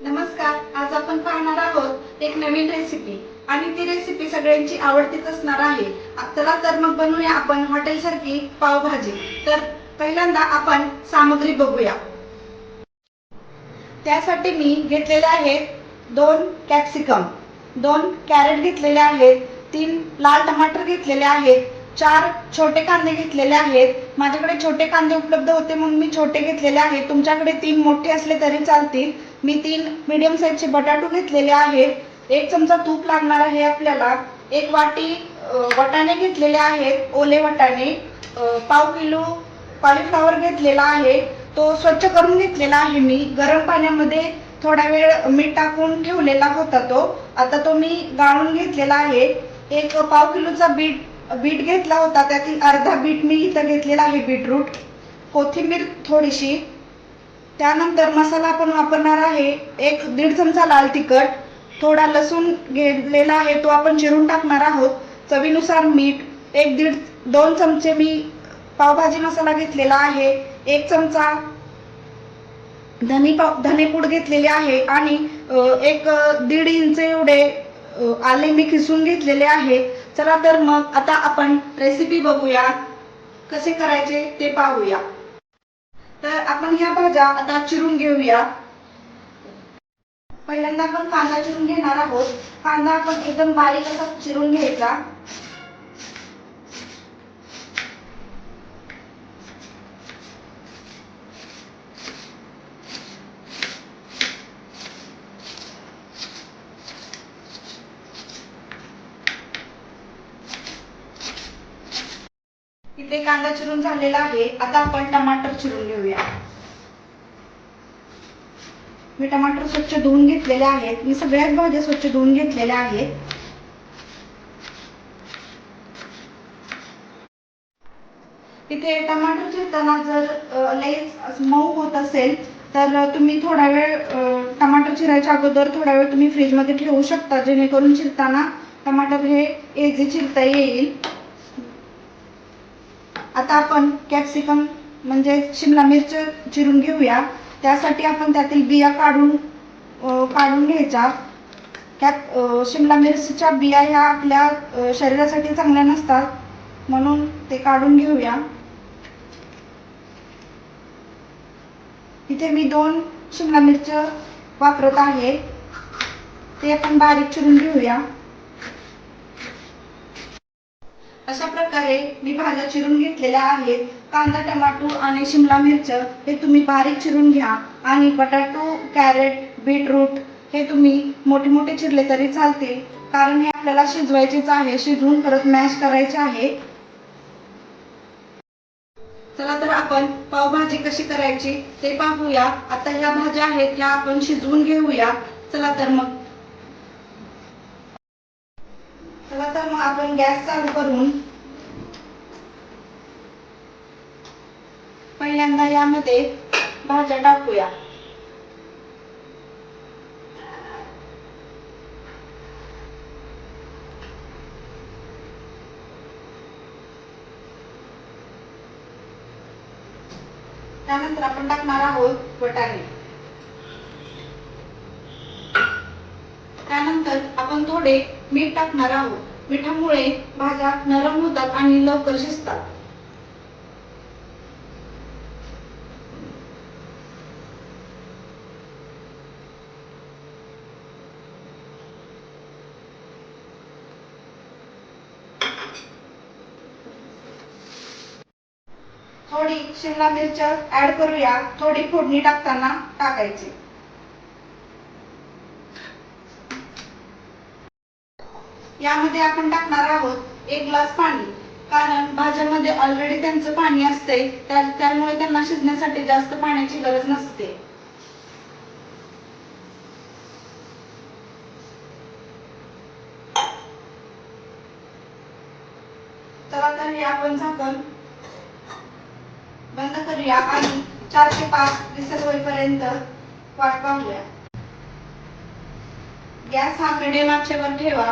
नमस्कार आज आपण पाहणार आहोत एक नवीन रेसिपी आणि ती रेसिपी सगळ्यांची आवडतीच असणार आहे. चला तर मग बनवूया आपण हॉटेल सारखी पावभाजी. तर पहिल्यांदा आपण सामग्री बघूया. त्यासाठी मी घेतलेले आहेत दोन कॅप्सिकम दोन कॅरेट घेतलेले आहेत तीन लाल टमाटर घेतलेले आहेत चार छोटे कांदे घेतलेले आहेत. माझ्याकडे छोटे कांदे उपलब्ध होते म्हणून मी छोटे घेतलेले आहेत तुमच्याकडे तीन मोठे असले तरी चालतील. मी तीन मीडियम साईजचे बटाटो घेतलेले आहेत एक चमचा तूप लागणार आहे आपल्याला. एक वाटी वटाणे घेतलेले आहेत. ओले वटाणे पाव किलो कॉलीफ्लॉवर घेतलेला आहे. तो स्वच्छ करून घेतलेला आहे मी. गरम पाण्यामध्ये थोडा वेळ मीठ टाकून ठेवलेला होता तो. आता तो मी गाळून घेतलेला आहे. एक पाव किलोचा बीट बीट घेतला होता त्यातील अर्धा बीट मी इथं घेतलेला आहे बीटरूट. कोथिंबीर थोडीशी. त्यानंतर मसाला आपण वापरणार आहे. एक दीड चमचा लाल तिखट. थोडा लसूण घेतलेला आहे तो आपण चिरून टाकणार आहोत. चवीनुसार मीठ. एक दीड दोन चमचे मी पावभाजी मसाला घेतलेला आहे. एक चमचा धने पाव धनेपूड घेतलेली आहे आणि एक दीड इंच एवढे आले मी खिसून घेतलेले आहे. चला तर मग आता आपण रेसिपी बघूया. कसे करायचे ते पाहूया. तर आपण ह्या भाज्या आता चिरून घेऊया. पहिल्यांदा आपण कांदा चिरून घेणार आहोत. कांदा आपण एकदम बारीक असा चिरून घ्यायचा. इथे कांदा चिरून झालेला आहे. आता आपण टमाटर चिरून घेऊया. मी टमाटर स्वच्छ धुवून घेतलेले आहेत. मी सगळ्याच भाज्या स्वच्छ धुवून घेतलेल्या आहेत. इथे टमाटर चिरताना जर लईच मऊ होत असेल तर तुम्ही थोडा वेळ टमाटर चिरायच्या अगोदर थोडा वेळ तुम्ही फ्रीजमध्ये ठेवू शकता जेणेकरून चिरताना टमाटर हे एजी चिरता येईल. आता आपण कॅप्सिकम म्हणजे शिमला मिरच चिरून घेऊया. त्यासाठी आपण त्यातील बिया काढून काढून घ्यायच्या त्यात शिमला मिरचीच्या बिया ह्या आपल्या शरीरासाठी चांगल्या नसतात. म्हणून ते काढून घेऊया. इथे मी दोन शिमला मिरच वापरत आहे. ते आपण बारीक चिरून घेऊया. अशा प्रकारे मी भाज्या चिरून घेतलेल्या आहेत. कांदा टमाटो आणि शिमला मिरच हे तुम्ही बारीक चिरून घ्या. आणि बटाटो कॅरेट बीटरूट हे तुम्ही मोठे मोठे चिरले तरी चालतील. कारण हे आपल्याला शिजवायचेच आहे. शिजवून परत मॅश करायचे आहे. चला तर आपण पावभाजी कशी करायची ते पाहूया. आता ह्या भाज्या आहेत ह्या आपण शिजवून घेऊया. चला तर मग. चला तर मग आपण गॅस चालू करून पहिल्यांदा यामध्ये भाज्या टाकूया. त्यानंतर आपण टाकणार आहोत वटाणे. त्यानंतर आपण थोडे मीठ टाकणार आहोत मिठामुळे भाज्या नरम होतात आणि लवकर शिजतात. थोडी शिमला मिरच्या ऍड करूया. थोडी फोडणी टाकताना टाकायची. यामध्ये आपण टाकणार आहोत एक ग्लास पाणी. कारण भाज्यामध्ये ऑलरेडी त्यांचं पाणी असते त्यामुळे त्यांना शिजण्यासाठी जास्त पाण्याची गरज नसते. चला तर हे आपण झाकण बंद करूया आणि चार ते पाच विसर होईपर्यंत वाट पाहूया. गॅस हा मिडियम आचेवर ठेवा.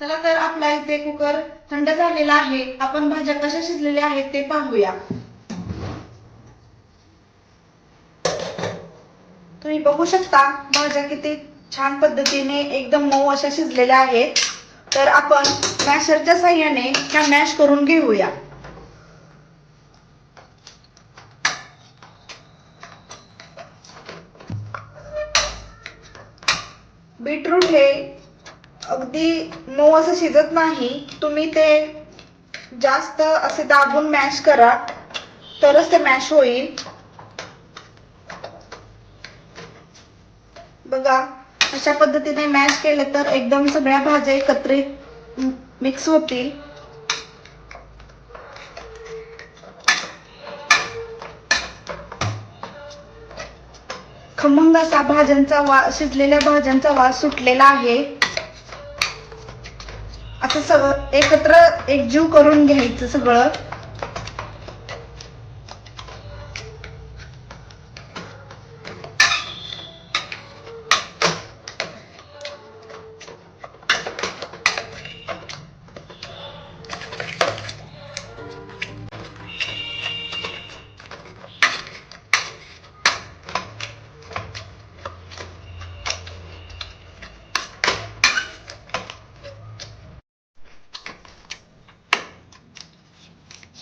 चला तर आपला इथे कुकर थंड झालेला आहे. आपण भाज्या कशा शिजलेल्या आहेत ते पाहूया. तुम्ही बघू शकता भाज्या किती छान पद्धतीने एकदम मऊ अशा शिजलेल्या आहेत. तर आपण मॅशरच्या साह्याने त्या मॅश करून घेऊया. अगदी मऊ असं शिजत नाही तुम्ही ते जास्त असे दाबून मॅश करा तरच ते मॅश होईल. बघा अशा पद्धतीने मॅश केलं तर एकदम सगळ्या भाज्या एकत्रित मिक्स होतील. खमंग असा भाज्यांचा वा शिजलेल्या भाज्यांचा वास सुटलेला आहे. असं सगळं एकत्र एकजीव करून घ्यायचं सगळं.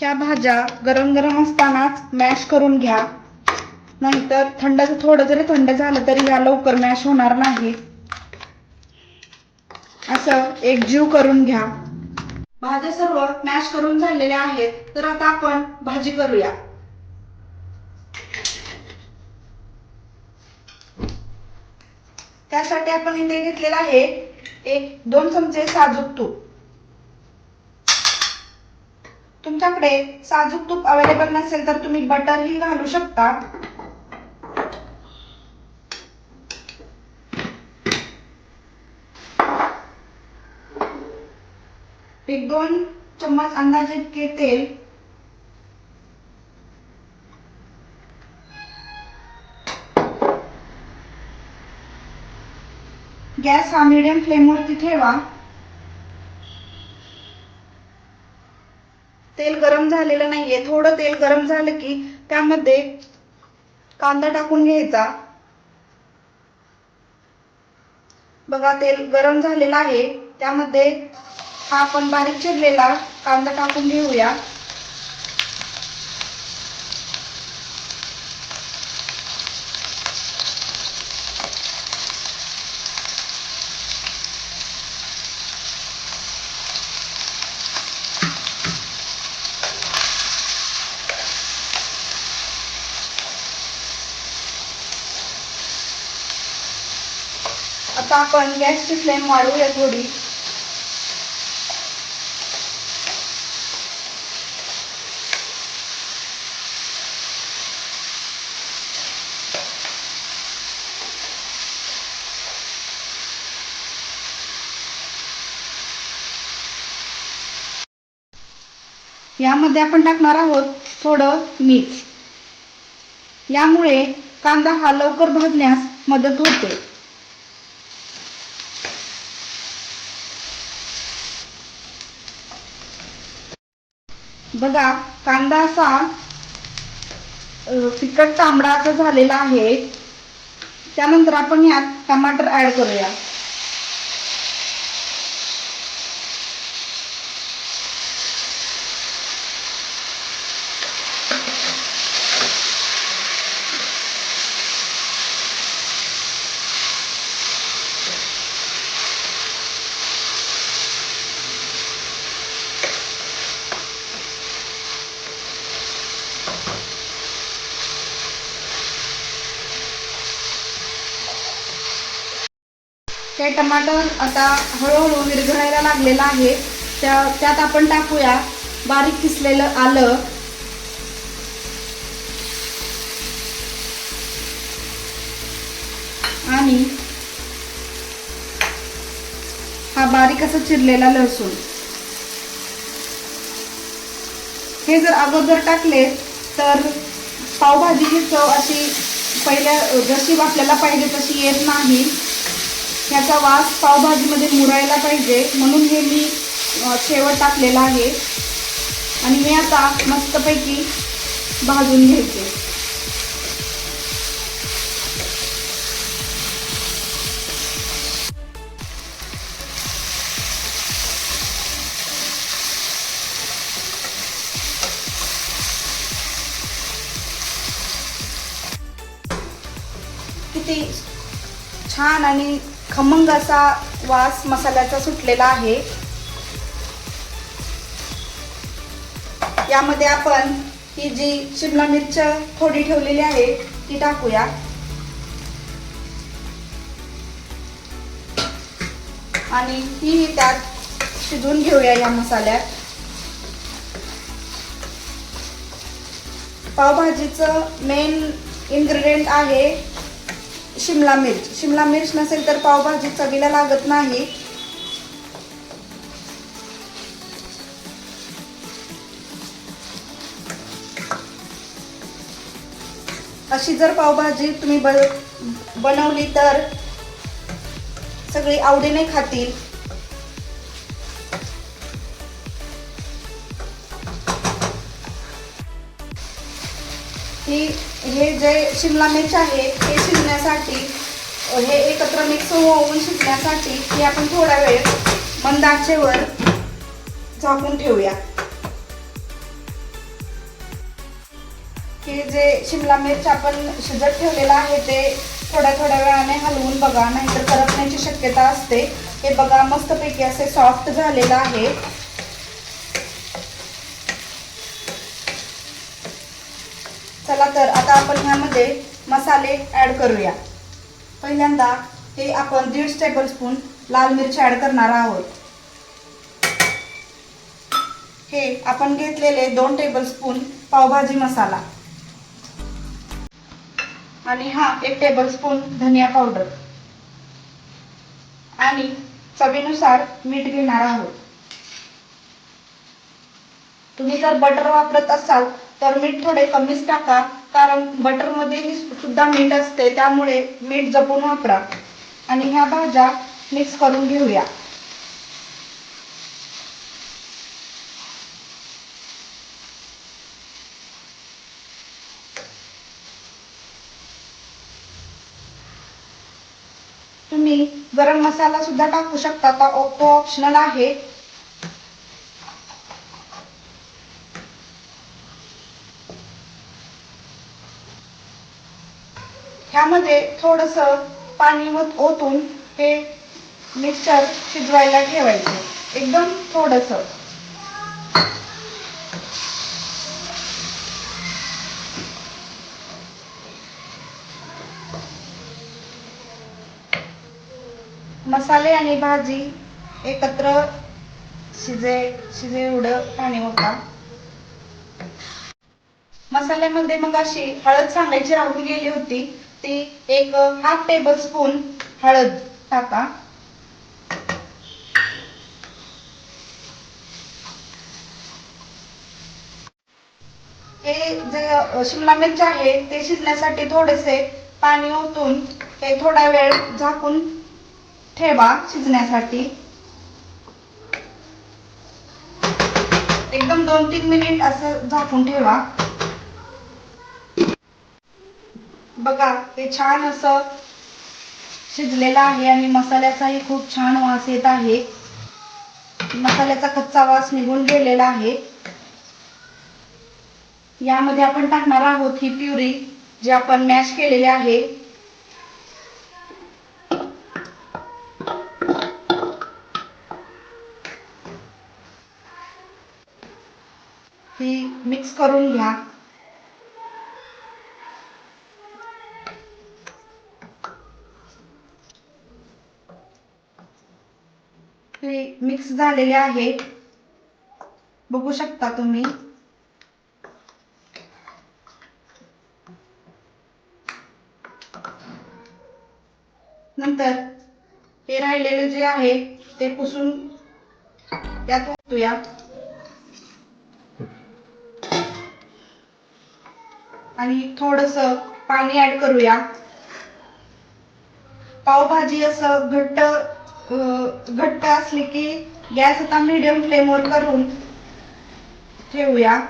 ह्या भाज्या गरम गरम असतानाच मॅश करून घ्या. नाहीतर थंड थोडं जरी थंड झालं तरी ह्या लवकर मॅश होणार नाही. असं एकजीव करून घ्या. भाज्या सर्व मॅश करून झालेल्या आहेत तर आता आपण भाजी करूया. त्यासाठी आपण इथे घेतलेलं आहे एक दोन चमचे साजूक तूप. तुमच्याकडे साजूक तूप अवेलेबल नसेल तर तुम्ही बटरही घालू शकता. एक दोन चम्मच अंदाजे इतके तेल. गॅस हा मिडियम फ्लेमवरती ठेवा. तेल गरम झालेलं नाहीये. थोडं तेल गरम झालं की त्यामध्ये कांदा टाकून घ्यायचा. बघा तेल गरम झालेलं आहे. त्यामध्ये हा आपण बारीक चिरलेला कांदा टाकून घेऊया. आता आपण गॅसची फ्लेम वाढवूया थोडी. यामध्ये आपण टाकणार आहोत थोडं मीठ. यामुळे कांदा हा लवकर भाजण्यास मदत होते. बघा कांदा असा फिकट तांबडा झालेला आहे. त्यानंतर आपण यात टमाटर ॲड करूया. ते टमाटर आता हळूहळू विरघळायला लागलेलं आहे. त्या त्यात आपण टाकूया. बारीक किसलेलं आलं. आणि हा बारीक असा चिरलेला लसूण. हे जर अगोदर टाकले तर पावभाजीची चव अशी पहिल्या जशी आपल्याला पाहिजे तशी येत नाही. ह्याचा वास पावभाजीमध्ये मुरायला पाहिजे. म्हणून हे मी शेवट टाकलेला आहे. आणि हे आता मस्तपैकी भाजून घ्यायचे. किती छान आणि खमंग असा वास मसाल्याचा सुटलेला आहे. यामध्ये आपण ही जी शिमला मिरच थोडी ठेवलेली आहे ती टाकूया. आणि ही त्यात शिजवून घेऊया या मसाल्यात. पावभाजीचं मेन इन्ग्रेडियंट आहे शिमला मिर्च. शिमला मिर्च नसेल तर पावभाजी चवीला लागत नाही. अशी जर पावभाजी तुम्ही ब- बनवली तर सगळी आवडीने खातील. की हे जे शिमला मिरच आहे ते शिजण्यासाठी हे एकत्र मिक्स होऊन शिजण्यासाठी हे आपण थोडा वेळ मंद आचेवर झाकून ठेवूया. हे जे शिमला मिरच आपण शिजत ठेवलेलं आहे ते थोड्या थोड्या वेळाने हलवून बघा नाहीतर करपण्याची शक्यता असते. हे बघा मस्तपैकी असे सॉफ्ट झालेलं आहे. चला तर आता आपण ह्यामध्ये मसाले ॲड करूया. पहिल्यांदा हे आपण दीड टेबल स्पून लाल मिरची ॲड करणार आहोत. हे आपण घेतलेले दोन टेबल स्पून पावभाजी मसाला. आणि हा एक टेबल स्पून धनिया पावडर आणि चवीनुसार मीठ घेणार आहोत. तुम्ही जर बटर वापरत असाल तर मीठ थोडे कमीच टाका कारण बटरमध्ये सुद्धा मीठ असते त्यामुळे मीठ जपून वापरा. आणि ह्या भाज्या मिक्स करून घेऊया. तुम्ही गरम मसाला सुद्धा टाकू शकता तो ऑप्शनल आहे. त्यामध्ये थोडस पाणी ओतून हे मिक्सर शिजवायला ठेवायचे. एकदम थोडस. मसाले आणि भाजी एकत्र शिजे शिजे एवढं पाणी होता मसाल्यामध्ये मग अशी हळद सांगायची राहून गेली होती. ती एक हाफ टेबल स्पून हळद टाका. हे जे शिमला मिरची आहे ते शिजण्यासाठी थोडेसे पाणी ओतून हे थोडा वेळ झाकून ठेवा शिजण्यासाठी. एकदम दोन तीन मिनिट असं झाकून ठेवा. बघा ते छान असं शिजलेलं आहे आणि मसाल्याचाही खूप छान वास येत आहे. मसाल्याचा कच्चा वास निघून गेलेला आहे. यामध्ये आपण टाकणार आहोत ही प्युरी जी आपण मॅश केलेली आहे. ही मिक्स करून घ्या. हे मिक्स झालेले आहेत. बघू शकता तुम्ही. नंतर हे राहिलेले जे आहे ते पुसून त्यात ओतूया. आणि थोडस पाणी ऍड करूया. पावभाजी असं घट्ट घट्ट असली की गॅस आता मिडियम फ्लेमवर करून ठेवूया.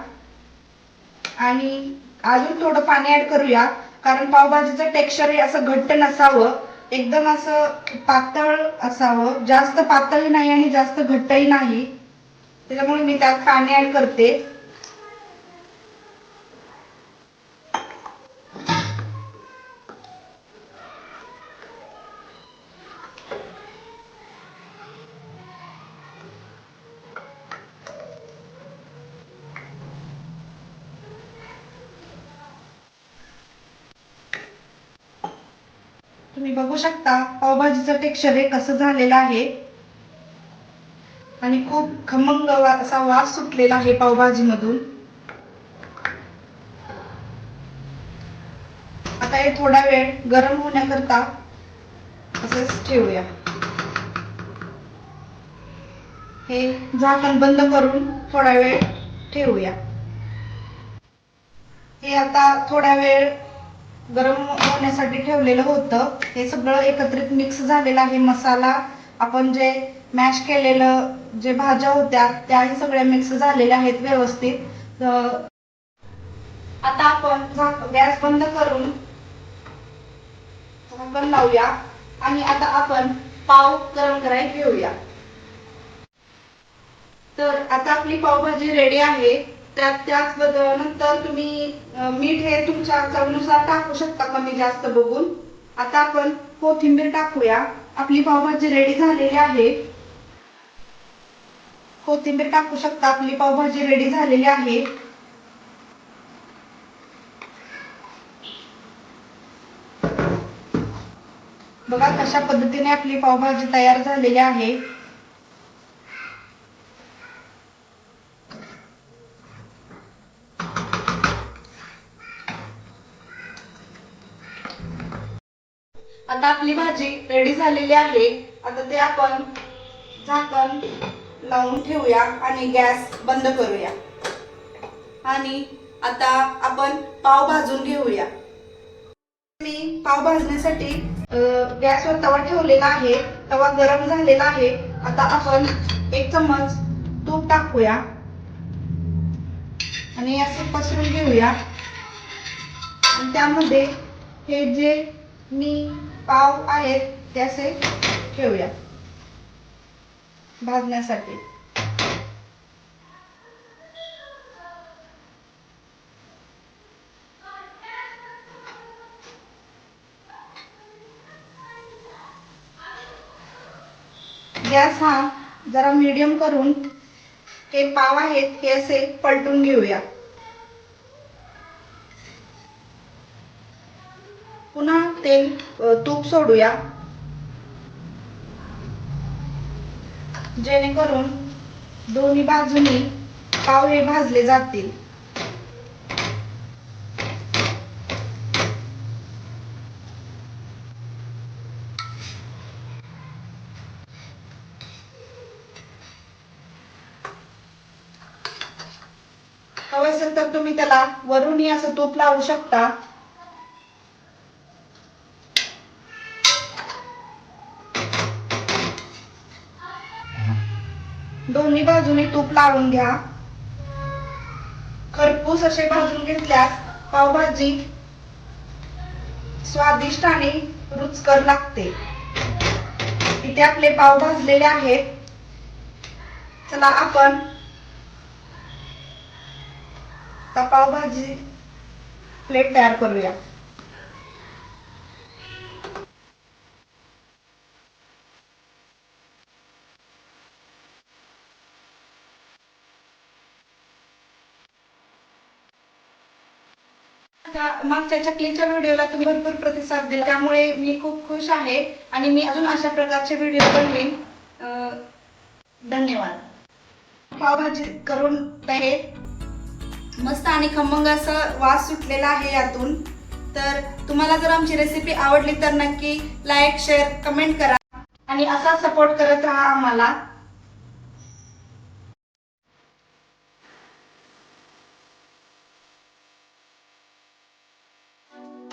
आणि अजून थोडं पाणी ऍड करूया. कारण पावभाजीचं टेक्स्चर हे असं घट्ट नसावं. एकदम असं पातळ असावं. जास्त पातळही नाही आणि जास्त घट्टही नाही. त्याच्यामुळे मी त्यात पाणी ऍड करते. तुम्ही बघू शकता पावभाजीचं टेक्स्चर हे कसं झालेलं आहे. आणि खूप खमंग वा- असा वास सुटलेला आहे पावभाजीमधून. आता हे थोडा वेळ गरम होण्याकरता असंच ठेवूया. हे झाकण बंद करून थोडा वेळ ठेवूया. हे आता थोडा वेळ गरम होण्यासाठी ठेवलेलं होतं. हे सगळं एकत्रित मिक्स झालेलं आहे. मसाला आपण जे मॅश केलेलं जे भाज्या होत्या त्याही सगळ्या मिक्स झालेल्या आहेत व्यवस्थित. आता आपण गॅस बंद करून झाकण लावूया आणि आता आपण पाव गरम करायला घेऊया. तर आता आपली पावभाजी रेडी आहे. त्यात त्याच नंतर तुम्ही मीठ हे तुमच्या चवीनुसार टाकू शकता कमी जास्त बघून? आता आपण कोथिंबीर टाकूया. आपली पावभाजी रेडी झालेली आहे. कोथिंबीर टाकू शकता. आपली पावभाजी रेडी झालेली आहे. बघा कशा पद्धतीने आपली पावभाजी तयार झालेली आहे आता आपली भाजी रेडी झालेली आहे. आता ते आपण झाकण लावून ठेवूया आणि गॅस बंद करूया. आणि आता आपण पाव भाजून घेऊया. मी पाव भाजण्यासाठी गॅसवर तवा ठेवलेला आहे. तवा गरम झालेला आहे. आता आपण एक चम्मच तूप टाकूया. आणि असं पसरून घेऊया. आणि त्यामध्ये हे जे मी पाव आहेत ते असे ठेवूया. भाजण्यासाठी. गॅस हा जरा मीडियम करून हे पाव आहेत हे असे पलटून घेऊया. पुन्हा तेल तूप सोडूया. जेणेकरून दोन्ही बाजूनी पाव हे भाजले जातील. हवं असेल तर तुम्ही त्याला वरूनही असं तूप लावू शकता. दोन्ही बाजूने तूप लावून घ्या. खरपूस असे भाजून घेतल्यास पावभाजी स्वादिष्ट आणि रुचकर लागते. इथे आपले पाव भाजलेले आहेत. चला आपण पावभाजी प्लेट तयार करूया. मागच्या चकलीच्या व्हिडिओला तुम्ही भरपूर प्रतिसाद दिला. त्यामुळे मी खूप खुश आहे आणि मी अजून अशा प्रकारचे व्हिडिओ बनवीन. धन्यवाद. पावभाजी करून आहे मस्त आणि खमंग असं वास सुटलेला आहे यातून. तर तुम्हाला जर आमची रेसिपी आवडली तर नक्की लाईक शेअर कमेंट करा. आणि असा सपोर्ट करत राहा आम्हाला.